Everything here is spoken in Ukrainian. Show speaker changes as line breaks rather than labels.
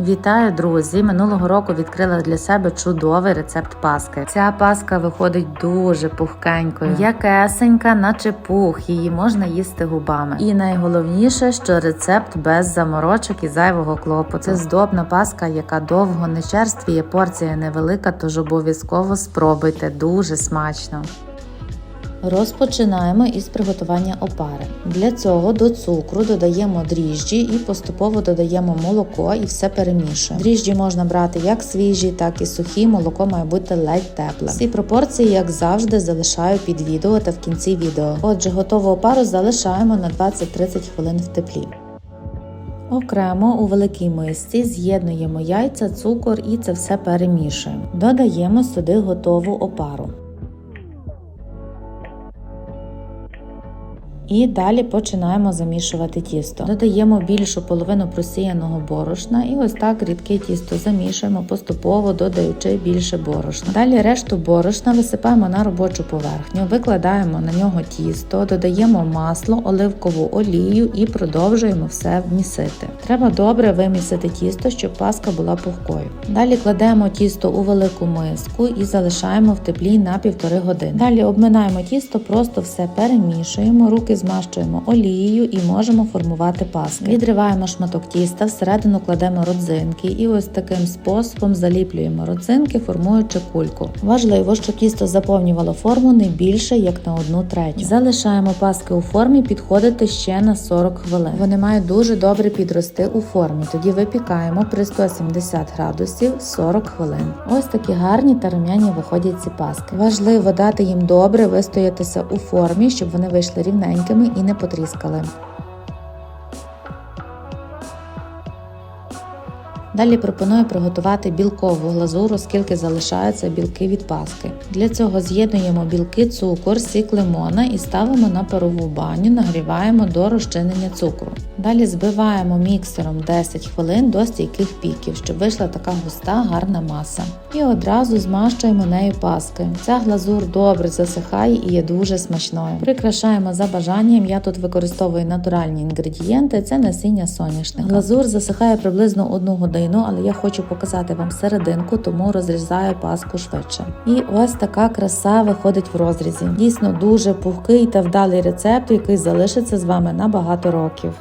Вітаю, друзі! Минулого року відкрила для себе чудовий рецепт паски. Ця паска виходить дуже пухкенькою, якесенька, наче пух. Її можна їсти губами. І найголовніше, що рецепт без заморочок і зайвого клопоту. Це здобна паска, яка довго не черствіє. Порція невелика, тож обов'язково спробуйте. Дуже смачно. Розпочинаємо із приготування опари. Для цього до цукру додаємо дріжджі і поступово додаємо молоко і все перемішуємо. Дріжджі можна брати як свіжі, так і сухі. Молоко має бути ледь тепле. Всі пропорції, як завжди, залишаю під відео та в кінці відео. Отже, готову опару залишаємо на 20-30 хвилин в теплі. Окремо у великій мисці з'єднуємо яйця, цукор і це все перемішуємо. Додаємо сюди готову опару. І далі починаємо замішувати тісто. Додаємо більшу половину просіяного борошна і ось так рідке тісто замішуємо поступово додаючи більше борошна. Далі решту борошна висипаємо на робочу поверхню, викладаємо на нього тісто, додаємо масло, оливкову олію і продовжуємо все вмісити. Треба добре вимісити тісто, щоб паска була пухкою. Далі кладемо тісто у велику миску і залишаємо в теплі на півтори години. Далі обминаємо тісто, просто все перемішуємо, руки змащуємо олією і можемо формувати паски. Відриваємо шматок тіста, всередину кладемо родзинки і ось таким способом заліплюємо родзинки, формуючи кульку. Важливо, щоб тісто заповнювало форму не більше як на одну третю. Залишаємо паски у формі, підходити ще на 40 хвилин. Вони мають дуже добре підрости у формі. Тоді випікаємо при 170 градусів 40 хвилин. Ось такі гарні та рум'яні виходять ці паски. Важливо дати їм добре вистоятися у формі, щоб вони вийшли рівненькими і не потріскали. Далі пропоную приготувати білкову глазуру, оскільки залишаються білки від паски. Для цього з'єднуємо білки, цукор, сік лимона і ставимо на парову баню, нагріваємо до розчинення цукру. Далі збиваємо міксером 10 хвилин до стійких піків, щоб вийшла така густа гарна маса. І одразу змащуємо нею паски. Ця глазур добре засихає і є дуже смачною. Прикрашаємо за бажанням. Я тут використовую натуральні інгредієнти, це насіння соняшника. Глазур засихає приблизно 1 годину, але я хочу показати вам серединку, тому розрізаю паску швидше. І ось така краса виходить в розрізі. Дійсно дуже пухкий та вдалий рецепт, який залишиться з вами на багато років.